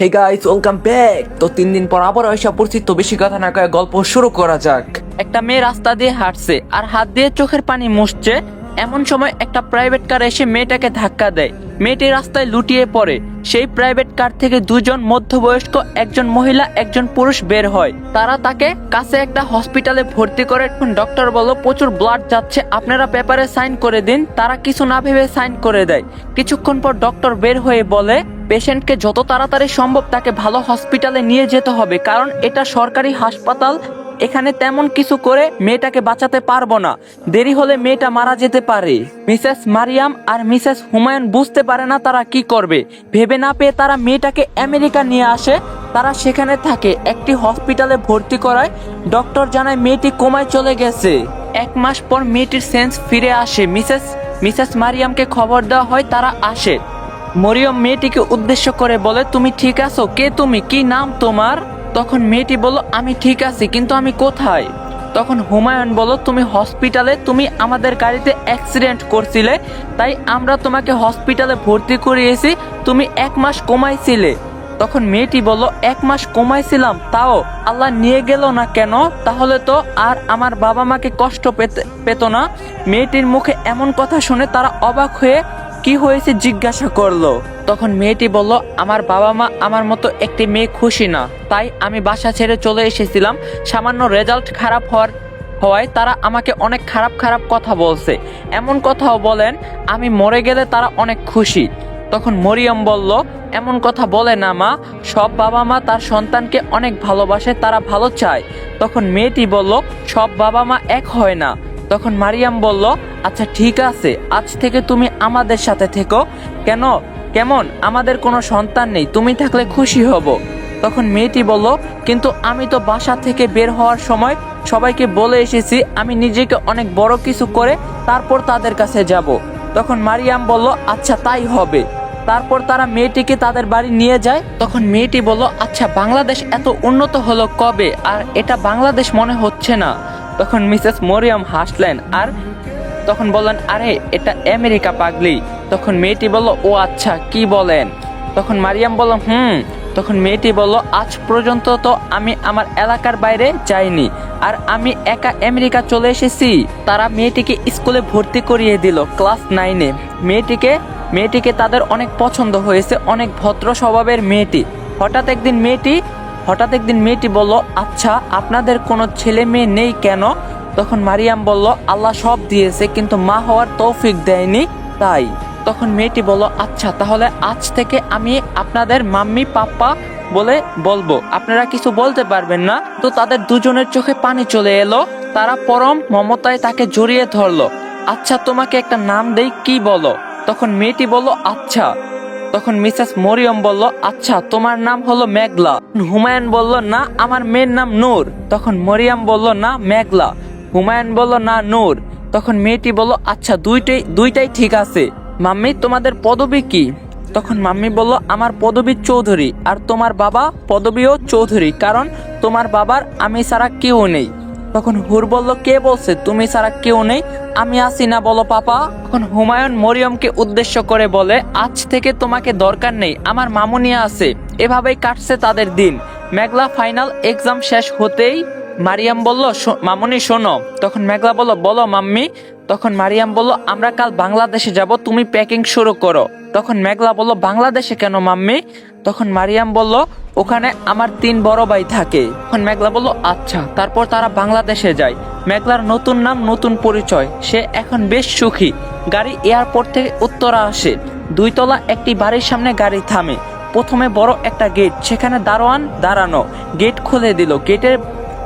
Hey guys welcome back তো তিন দিন পর আবার এসে পড়ছি, তো বেশি কথা না কয়ে গল্প শুরু করা যাক। একটা মেয়ে রাস্তা দিয়ে হাঁটছে আর হাত দিয়ে চোখের পানি মুছছে। এমন সময় একটা প্রাইভেট কার এসে মেয়েটাকে ধাক্কা দেয়। মেয়েটি রাস্তায় লুটিয়ে পড়ে। সেই প্রাইভেট কার থেকে দুজন মধ্যবয়স্ক একজন মহিলা, একজন পুরুষ বের হয়। তারা তাকে কাছে একটা হসপিটালে ভর্তি করে। ডক্টর বলো, প্রচুর ব্লাড যাচ্ছে। আপনারা পেপারে সাইন করে দিন। তারা কিছু না ভেবে সাইন করে দেয়। কিছুক্ষণ পর ডক্টর বের হয়ে বলে পেশেন্টকে যত তাড়াতাড়ি সম্ভব তাকে ভালো হসপিটালে নিয়ে যেতে হবে, কারণ এটা সরকারি হাসপাতাল, এখানে তেমন কিছু করে মেয়েটাকে বাঁচাতে পারব না। দেরি হলে মেয়েটা মারা যেতে পারে। মিসেস মারিয়াম আর মিসেস হুমায়ুন বুঝতে পারে না তারা কি করবে। ভেবে না পেয়ে তারা মেয়েটাকে আমেরিকা নিয়ে আসে। তারা সেখানে থাকে, একটি হসপিটালে ভর্তি করায়। ডক্টর জানায় মেয়েটি কোমায় চলে গেছে। এক মাস পর মেয়েটির সেন্স ফিরে আসে। মিসেস মিসেস মারিয়ামকে খবর দেওয়া হয় তারা আসে। মরিয়ম মেয়েটিকে উদ্দেশ্য করে বলে, তুমি ঠিক আছো? কে তুমি? কি নাম তোমার? তখন মেয়েটি বলল, আমি ঠিক আছি, কিন্তু আমি কোথায়? তখন হুমায়ুন বলল, তুমি হসপিটালে, তুমি আমাদের গাড়িতে অ্যাক্সিডেন্ট করছিলে, তাই আমরা তোমাকে হসপিটালে ভর্তি করিয়েছি, তুমি এক মাস কমাইছিলে। তখন মেয়েটি বলল, এক মাস কমাইছিলাম, তাও আল্লাহ নিয়ে গেল না কেন? তাহলে তো আর আমার বাবা মাকে কষ্ট পেতে, পেত না। মেয়েটির মুখে এমন কথা শুনে তারা অবাক হয়ে কি হয়েছে জিজ্ঞাসা করল? তখন মেয়েটি বলল, আমার বাবা মা আমার মতো একটি মেয়ে খুশি না। তাই আমি বাসা ছেড়ে চলে এসেছিলাম। সামান্য রেজাল্ট খারাপ হওয়ার হওয়ায় তারা আমাকে অনেক খারাপ খারাপ কথা বলছে। এমন কথাও বলেন, আমি মরে গেলে তারা অনেক খুশি। তখন মরিয়ম বলল, এমন কথা বলে না মা। সব বাবা মা তার সন্তানকে অনেক ভালোবাসে, তারা ভালো চায়। তখন মেয়েটি বলল, সব বাবা মা এক হয় না। তখন মারিয়াম বলল আচ্ছা ঠিক আছে, আজ থেকে তুমি আমাদের সাথে থেকো। কেন? কেমন? আমাদের কোনো সন্তান নেই, তুমি থাকলে খুশি হব। তখন মেয়েটি বলল, কিন্তু আমি তো বাসা থেকে বের হওয়ার সময় সবাইকে বলে এসেছি, আমি নিজেকে অনেক বড় কিছু করে তারপর তাদের কাছে যাব। তখন মারিয়াম বলল আচ্ছা তাই হবে। তারপর তারা মেয়েটিকে তাদের বাড়ি নিয়ে যায়। তখন মেয়েটি বলল আচ্ছা বাংলাদেশ এত উন্নত হলো কবে? আর এটা বাংলাদেশ মনে হচ্ছে না। তখন মিসেস মরিয়াম হাসলেন আর তখন বললেন, আরে, এটা আমেরিকা পাগলি। তখন মেয়েটি বলল, ও আচ্ছা কি বলেন? তখন মারিয়াম বলল, হুম। তখন মেয়েটি বলল, আজ পর্যন্ত তো আমি আমার এলাকার বাইরে যাইনি আর আমি একা আমেরিকা চলে এসেছি। তারা মেয়েটিকে স্কুলে ভর্তি করিয়ে দিল ক্লাস নাইনে। মেয়েটিকে মেয়েটিকে তাদের অনেক পছন্দ হয়েছে, অনেক ভদ্র স্বভাবের মেয়েটি। হঠাৎ একদিন মেয়েটি হঠাৎ একদিন মেয়েটি বলল আচ্ছা আপনাদের কোনো ছেলে মেয়ে নেই কেন? তখন মারিয়াম বলল, আল্লাহ সব দিয়েছে, কিন্তু মা হওয়ার তৌফিক দেয়নি। তাই তখন মেয়েটি বলল আচ্ছা তাহলে আজ থেকে আমি আপনাদের মাম্মি, পাপ্পা বলে বলব। আপনারা কিছু বলতে পারবেন না। তো তাদের দুজনের চোখে পানি চলে এলো। তারা পরম মমতায় তাকে জড়িয়ে ধরলো। আচ্ছা তোমাকে একটা নাম দেই, কি বলো? তখন মেয়েটি বলল আচ্ছা। তখন মিসেস মরিয়ম বলল আচ্ছা তোমার নাম হলো মেঘলা। হুমায়ুন বলল, না, আমার মেয়ের নাম নূর। তখন মরিয়াম বলল, না, মেঘলা। হুমায়ুন বলল, না, নূর। তখন মেয়েটি বলল আচ্ছা দুইটাই দুইটাই ঠিক আছে। মাম্মি, তোমাদের পদবী কি? তখন মাম্মি বলল, আমার পদবী চৌধুরী, আর তোমার বাবা পদবীও চৌধুরী, কারণ তোমার বাবার আমি ছাড়া কেউ নেই। তখন হুর বলল, কে বলছে? তুমি ছাড়া কেউ নেই। আমি আসি না, বলো পাপা। তখন হুমায়ুন মরিয়মকে উদ্দেশ্য করে বলে, আজ থেকে তোমাকে দরকার নেই। আমার মামুনিয়া আছে। এভাবেই কাটছে তাদের দিন। মেঘলা ফাইনাল এক্সাম শেষ হতেই মারিয়াম বলল, "শো- মামুনি, শোনো। তখন মেঘলা বলল, বলো মাম্মি তখন মারিয়াম বলল, আমরা কাল বাংলাদেশে যাব, তুমি প্যাকিং শুরু করো। তখন মেঘলা বলল, বাংলাদেশে কেন মাম্মি? তখন মারিয়াম বলল, ওখানে আমার তিন বড় ভাই থাকে। তখন মেঘলা বলল আচ্ছা তারপর তারা বাংলাদেশে যায়। মেঘলার নতুন নাম, নতুন পরিচয়, সে এখন বেশ সুখী। গাড়ি এয়ারপোর্ট থেকে উত্তরা আসে। দুইতলা একটি বাড়ির সামনে গাড়ি থামে। প্রথমে বড় একটা গেট, সেখানে দারোয়ান দাঁড়ানো। গেট খুলে দিল। গেটের,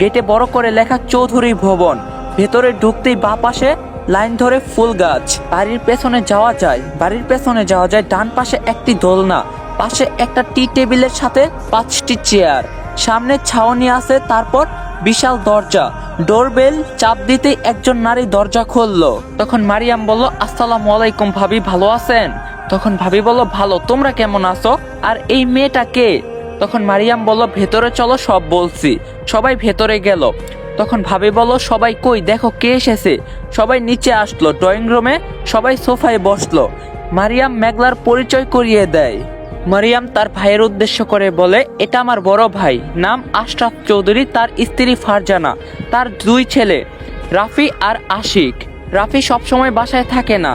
গেটে বড় করে লেখা চৌধুরী ভবন। ভেতরে ঢুকতেই বা পাশে লাইন ধরে ফুল গাছ। বাড়ির পেছনে যাওয়া যায়। বাড়ির পেছনে যাওয়া যায়, ডান পাশে একটি দোলনা, পাশে একটা টি টেবিলের সাথে পাঁচটি চেয়ার। সামনে ছাউনি আছে, তারপর বিশাল দরজা। ডোরবেল, চাপ দিতে একজন নারী দরজা খুললো। তখন মারিয়াম বলল, আসসালামু আলাইকুম ভাবি, ভালো আছেন? তখন ভাবি বলল, ভালো, তোমরা কেমন আছো? আর এই মেয়েটা কে? তখন মারিয়াম বলল, ভেতরে চলো, সব বলছি। সবাই ভেতরে গেল। তখন ভাবে বলো সবাই কই? দেখো কে এসেছে। সবাই নিচে আসলো, ড্রয়িং রুমে সবাই সোফায় বসল। মারিয়াম মেঘলার পরিচয় করিয়ে দেয়। মারিয়াম তার ভাইয়ের উদ্দেশ্য করে বলে, এটা আমার বড় ভাই, নাম আশরাফ চৌধুরী, তার স্ত্রী ফারজানা, তার দুই ছেলে, রাফি আর আশিক। রাফি সবসময় বাসায় থাকে না।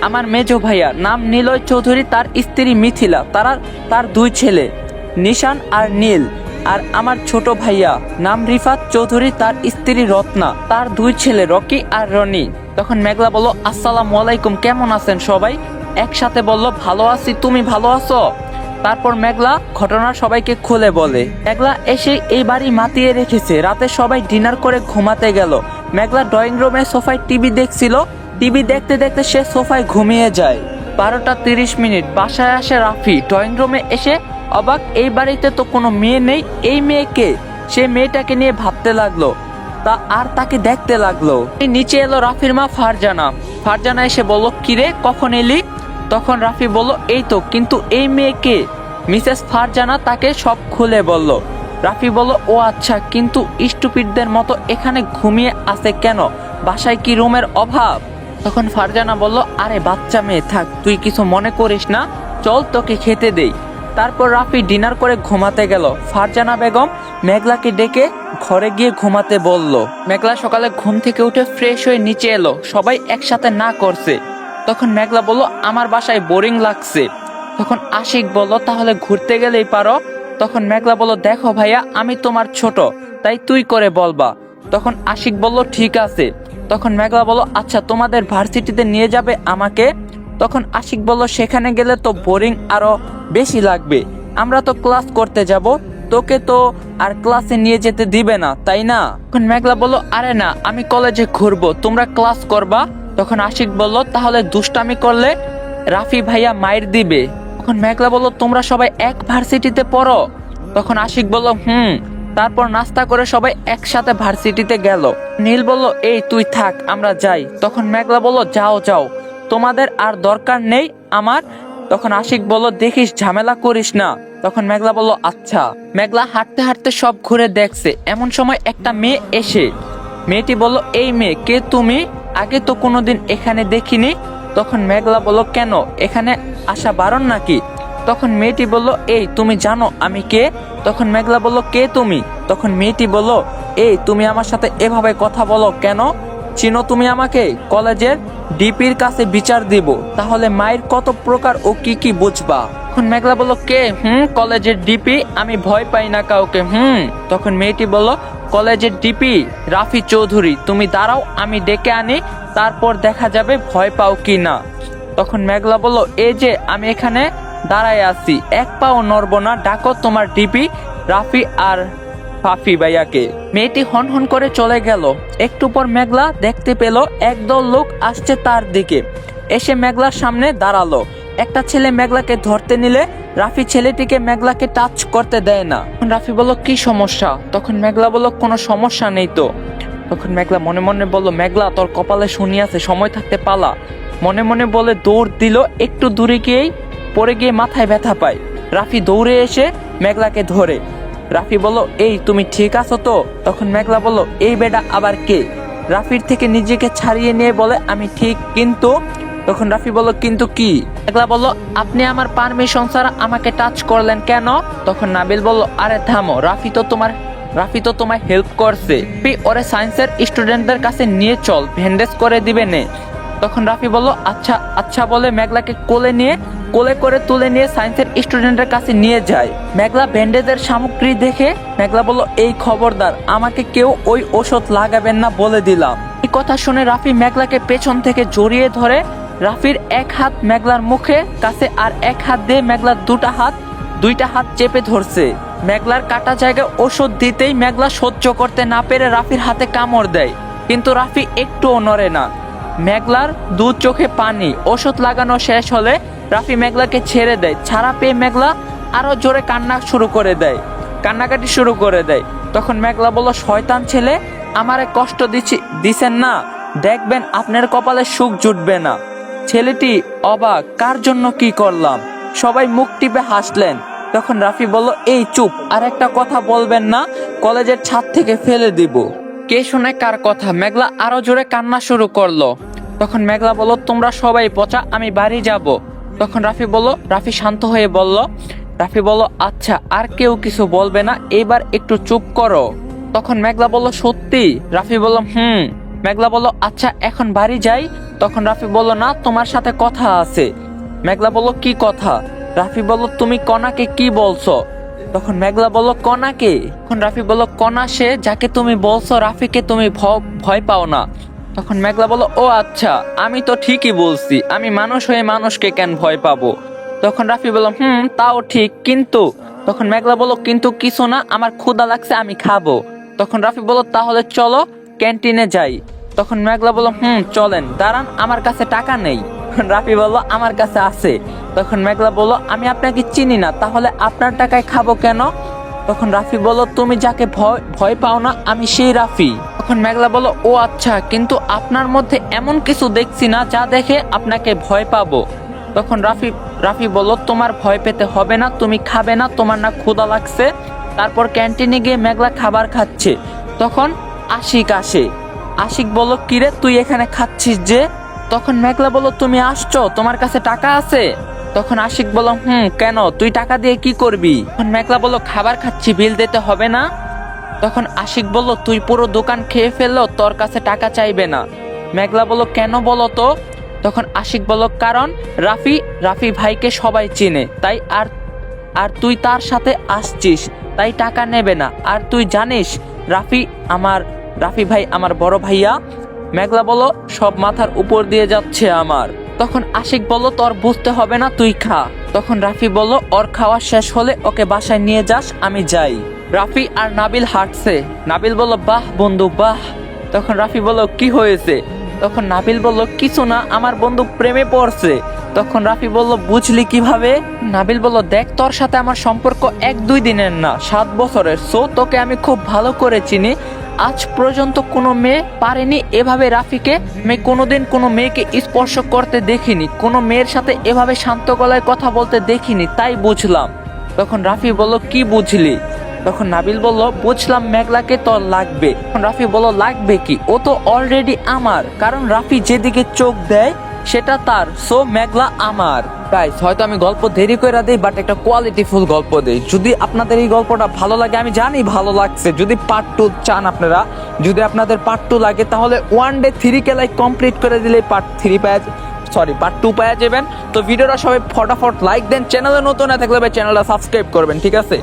আমার মেজো ভাইয়া, নাম নীলয় চৌধুরী, তার স্ত্রী মিথিলা, তারা, তার দুই ছেলে, নিশান আর নীল। আর আমার ছোট ভাইয়া, নাম রিফাত চৌধুরী, তার স্ত্রী রত্না, তার দুই ছেলে রকি আর রনি। তখন মেঘলা বলল, আসসালাম আলাইকুম, কেমন আছেন সবাই? একসাথে বলল, ভালো আছি, তুমি ভালো আছো? তারপর মেঘলা ঘটনা সবাইকে খুলে বলে। মেঘলা এসে এই বাড়ি মাতিয়ে রেখেছে। রাতে সবাই ডিনার করে ঘুমাতে গেল। মেঘলা ড্রয়িং রুমে সোফায় টিভি দেখছিল। টিভি দেখতে দেখতে সে সোফায় ঘুমিয়ে যায়। বারোটা তিরিশ মিনিট বাসায় আসে রাফি। ড্রয়িং রুমে এসে অবাক, এই বাড়িতে তো কোনো মেয়ে নেই, এই মেয়েকে? সে মেয়েটাকে নিয়ে ভাবতে লাগল, তা আর তাকে দেখতে লাগল। নিচে এলো রাফির মা ফারজানা। ফারজানা এসে বলল কিরে কখন এলি? তখন রাফি বলল, এই তো, কিন্তু এই মেয়েকে? মিসেস ফারজানা তাকে সব খুলে বলল। রাফি বলল, ও আচ্ছা কিন্তু স্টুপিডদের মতো এখানে ঘুমিয়ে আছে কেন? বাসায় কি রুমের অভাব? তখন ফারজানা বলল, আরে বাচ্চা মেয়ে, থাক, তুই কিছু মনে করিস না, চল তোকে খেতে দেই। তারপর রাফি ডিনার করে ঘুমাতে গেল। ফারজানা বেগম মেঘলাকে ডেকে ঘরে গিয়ে ঘুমাতে বলল, মেঘলা সকালে ঘুম থেকে উঠে ফ্রেশ হয়ে নিচে এলো। সবাই একসাথে না করছে। তখন মেঘলা বলল, আমার বাসায় বোরিং লাগছে। তখন আশিক বলল, তাহলে ঘুরতে গেলেই পারো। তখন মেঘলা বলল, দেখো ভাইয়া, আমি তোমার ছোট, তাই তুই করে বলবা। তখন আশিক বলল, ঠিক আছে। তখন মেঘলা বলল আচ্ছা তোমাদের ভার্সিটিতে নিয়ে যাবে আমাকে? তখন আশিক বলল, সেখানে গেলে তো বোরিং আরও বেশি লাগবে। আমরা তো ক্লাস করতে যাব, তোকে তো আর ক্লাসে নিয়ে যেতে দিবে না, তাই না? তখন মেঘলা বলল, আরে না, আমি কলেজে ঘুরবো, তোমরা ক্লাস করবা। তখন আশিক বলল, তাহলে দুষ্টামি করলে রাফি ভাইয়া মায়ের দিবে। তখন মেঘলা বলল, তোমরা সবাই এক ভার্সিটিতে পড়ো। তখন আশিক বলল, হুম। তারপর নাস্তা করে সবাই একসাথে ভার্সিটিতে গেল। নীল বলল, এই, তুই থাক, আমরা যাই। তখন মেঘলা বলল, যাও যাও। তোমাদের আর দরকার নেই, আমার তখন আশিক বলল, দেখিস, ঝামেলা করিস না। তখন মেঘলা বলল আচ্ছা। মেঘলা হাঁটতে হাঁটতে সব ঘুরে দেখছে। এমন সময় একটা মেয়ে এসে, মেয়েটি বলল, এই মেয়ে, কে তুমি? আগে তো কোনোদিন এখানে দেখিনি। তখন মেঘলা বলল, কেন? এখানে আসা বারণ নাকি? তখন মেয়েটি বলল, এই, তুমি জানো আমি কে? তখন মেঘলা বলল, কে তুমি? তখন মেয়েটি বলল, এই, তুমি আমার সাথে এভাবে কথা বলো কেন? চিনো তুমি আমাকে? কলেজের ডিপির কাছে বিচার দিব। তাহলে মায়ের কত প্রকার ও কি কি বুঝবা? তখন মেঘলা বলল, কে? হুম? কলেজের ডিপি? আমি ভয় পাই না কাউকে, হুম? তখন মেয়েটি বলল, কলেজের ডিপি? রাফি চৌধুরী, তুমি দাঁড়াও, আমি ডেকে আনি, তারপর দেখা যাবে ভয় পাও কি না। তখন মেঘলা বলল এই যে, আমি এখানে দাঁড়ায় আছি। এক পাও নড়ব না, ডাকো তোমার ডিপি, রাফি আর ফাফি ভাইয়াকে। মেয়েটি হন হন করে চলে গেল। একটু পর মেঘলা দেখতে পেল একদল লোক আসছে তার দিকে। এসে মেঘলার সামনে দাঁড়াল। একটা ছেলে মেঘলাকে ধরতে নিলে রাফি ছেলেটিকে মেঘলাকে টাচ করতে দেয় না। রাফি বলল, কি সমস্যা? তখন মেঘলা বলল, কোনো সমস্যা নেই তো। তখন মেঘলা মনে মনে বলল, মেঘলা, তোর কপালে শুনিয়াছে সময় থাকতে পালা। মনে মনে বলে দৌড় দিল, একটু দূরে গিয়েই পড়ে গিয়ে মাথায় ব্যথা পায়। রাফি দৌড়ে এসে মেঘলাকে ধরে। রাফি বলল, এই, তুমি ঠিক আছো তো? তখন মেঘলা বলল, এই বেডা আবার কে? রাফির থেকে নিজেকে ছাড়িয়ে নিয়ে বলে, আমি ঠিক, কিন্তু তখন রাফি বলল, কিন্তু কি? মেঘলা বলল, আপনি আমার পারমিশন ছাড়া আমাকে টাচ করলেন কেন? তখন নাবিল বলল, আরে, থামো, রাফি তো তোমার, রাফি তো তোমায় হেল্প করছে। ওরে সায়েন্সের স্টুডেন্টদের কাছে নিয়ে চল, ভেন্ডেজ করে দিবে নে। তখন রাফি বলল আচ্ছা আচ্ছা বলে মেঘলাকে কোলে নিয়ে, কোলে করে তুলে নিয়ে সায়েন্সের স্টুডেন্টের কাছে নিয়ে যায়। মেঘলা ব্যান্ডেজের সামগ্রী দেখে মেঘলা বলল, এই খবরদার, আমাকে কেউ ওই ওষুধ লাগাবেন না বলে দিলাম। এই কথা শুনে রাফি মেঘলাকে পেছন থেকে জড়িয়ে ধরে। রাফির এক হাত মেঘলার মুখে, কাছে আর এক হাত দিয়ে মেঘলার দুটা হাত, দুইটা হাত চেপে ধরছে। মেঘলার কাটা জায়গায় ওষুধ দিতেই মেঘলা সহ্য করতে না পেরে রাফির হাতে কামড় দেয়। কিন্তু রাফি একটুও নড়ে না। মেঘলার দু চোখে পানি। ওষুধ লাগানো শেষ হলে রাফি মেঘলাকে ছেড়ে দেয়। ছাড়া পেয়ে মেঘলা আরও জোরে কান্না শুরু করে দেয়। কান্নাকাটি শুরু করে দেয়। তখন মেঘলা বলল, শয়তান ছেলে, আমারে কষ্ট দিচ্ছি দিছেন না। দেখবেন আপনার কপালে সুখ জুটবে না। ছেলেটি অবাক, কার জন্য কি করলাম? সবাই মুখ টিপে হাসলেন। তখন রাফি বলল, এই চুপ, আর একটা কথা বলবেন না, কলেজের ছাদ থেকে ফেলে দিব। কে শুনে কার কথা? মেঘলা আরও জোরে কান্না শুরু করল। তখন মেঘলা বলল, তোমরা সবাই পচা, আমি বাড়ি যাব। তখন রাফি বলল, রাফি শান্ত হয়ে বলল। রাফি বলল আচ্ছা আর কেউ কিছু বলবে না এবার একটু চুপ করো। তখন মেঘলা বলল, সত্যি? রাফি বলল, হুম। মেঘলা বলল আচ্ছা এখন বাড়ি যাই। তখন রাফি বলল, না, তোমার সাথে কথা আছে। মেঘলা বলল, কি কথা? রাফি বলল, তুমি কনাকে কি বলছো? তখন মেঘলা বলল কনাকে তখন রাফি বলল কনা সে যাকে তুমি বলছো রাফিকে তুমি ভয় পাও না। তখন মেঘলা বলল, ও আচ্ছা আমি তো ঠিকই বলছি, আমি মানুষ হয়ে মানুষকে কেন ভয় পাবো? তখন রাফি বলল, হুম, তাও ঠিক, কিন্তু তখন মেঘলা বলল, কিন্তু কিছু না, আমার ক্ষুধা লাগছে, আমি খাব। তখন রাফি বলল, তাহলে চলো, ক্যান্টিনে যাই। তখন মেঘলা বলল, হুম, চলেন, দাঁড়ান, আমার কাছে টাকা নেই। রাফি বলল, আমার কাছে আছে। তখন মেঘলা বলল, আমি আপনাকে চিনি না, তাহলে আপনার টাকায় খাব কেন? তখন রাফি বলল, তুমি যাকে ভয় ভয় পাও না, আমি সেই রাফি। তখন মেঘলা বলল, ও আচ্ছা কিন্তু আপনার মধ্যে এমন কিছু দেখছি না যা দেখে আপনাকে ভয় পাবো। তখন রাফি রাফি বলল, তোমার ভয় পেতে হবে না, তুমি খাবে না, তোমার না ক্ষুধা লাগছে। তারপর ক্যান্টিনে গিয়ে মেঘলা খাবার খাচ্ছে। তখন আশিক আসে। আশিক বলল, কিরে, তুই এখানে খাচ্ছিস যে? তখন মেঘলা বলল, তুমি আসছো? তোমার কাছে টাকা আছে? তখন আশিক বলল, হুম, কেন? তুই টাকা দিয়ে কি করবি? তখন মেঘলা বলল, খাবার খাচ্ছি, বিল দিতে হবে না? তখন আশিক বলল, তুই পুরো দোকান খেয়ে ফেলল, তোর কাছে টাকা চাইবে না। মেঘলা বলল, কেন বলো তো? তখন আশিক বলল, কারণ রাফি রাফি ভাইকে সবাই চেনে, তাই আর আর তুই তার সাথে আসছিস, তাই টাকা নেবে না। আর তুই জানিস, রাফি আমার, রাফি ভাই আমার বড় ভাইয়া মেঘলা বলো, সব মাথার উপর দিয়ে যাচ্ছে আমার। তখন আশিক বলল তোর বুঝতে হবে না, তুই খা। তখন রাফি বলল ওর খাওয়া শেষ হলে ওকে বাসায় নিয়ে যাস, আমি যাই। রাফি আর নাবিল হাঁটছে। নাবিল বলল বাহ বন্ধু, বাহ। তখন রাফি বলল কি হয়েছে? তখন নাবিল বলল কিছু না, আমার বন্ধু প্রেমে পড়ছে। তখন রাফি বলল বুঝলি কীভাবে? নাবিল বলল দেখ, তোর সাথে আমার সম্পর্ক এক দুই দিনের না, সাত বছরের। সো তোকে আমি খুব ভালো করে চিনি। আজ পর্যন্ত কোনো মেয়ে পারেনি এভাবে রাফিকে। আমি কোনোদিন কোনো মেয়েকে স্পর্শ করতে দেখিনি। কোনো মেয়ের সাথে এভাবে শান্ত গলায় কথা বলতে দেখিনি, তাই বুঝলাম। তখন রাফি বলল, কি বুঝলি? তখন নাবিল বলল, বুঝলাম মেঘলাকে তোর লাগবে। রাফি বলল, লাগবে কি? ও তো অলরেডি আমার। কারণ রাফি যেদিকে চোখ দেয়, সেটা তার। সো মেঘলা আমার। গাইস হয়তো আমি গল্প দেরি করে দিই বাট একটা কোয়ালিটিফুল গল্প দিই। যদি আপনাদের এই গল্পটা ভালো লাগে, আমি জানি ভালো লাগছে। যদি পার্ট টু চান আপনারা, যদি আপনাদের পার্ট টু লাগে, তাহলে ওয়ান ডে থ্রি কে লাইক কমপ্লিট করে দিলে পার্ট থ্রি পাওয়া সরি পার্ট টু পাওয়া যাবেন। তো ভিডিওটা সবাই ফটাফট লাইক দেন। চ্যানেলে নতুন না থাকলে চ্যানেলটা সাবস্ক্রাইব করবেন, ঠিক আছে?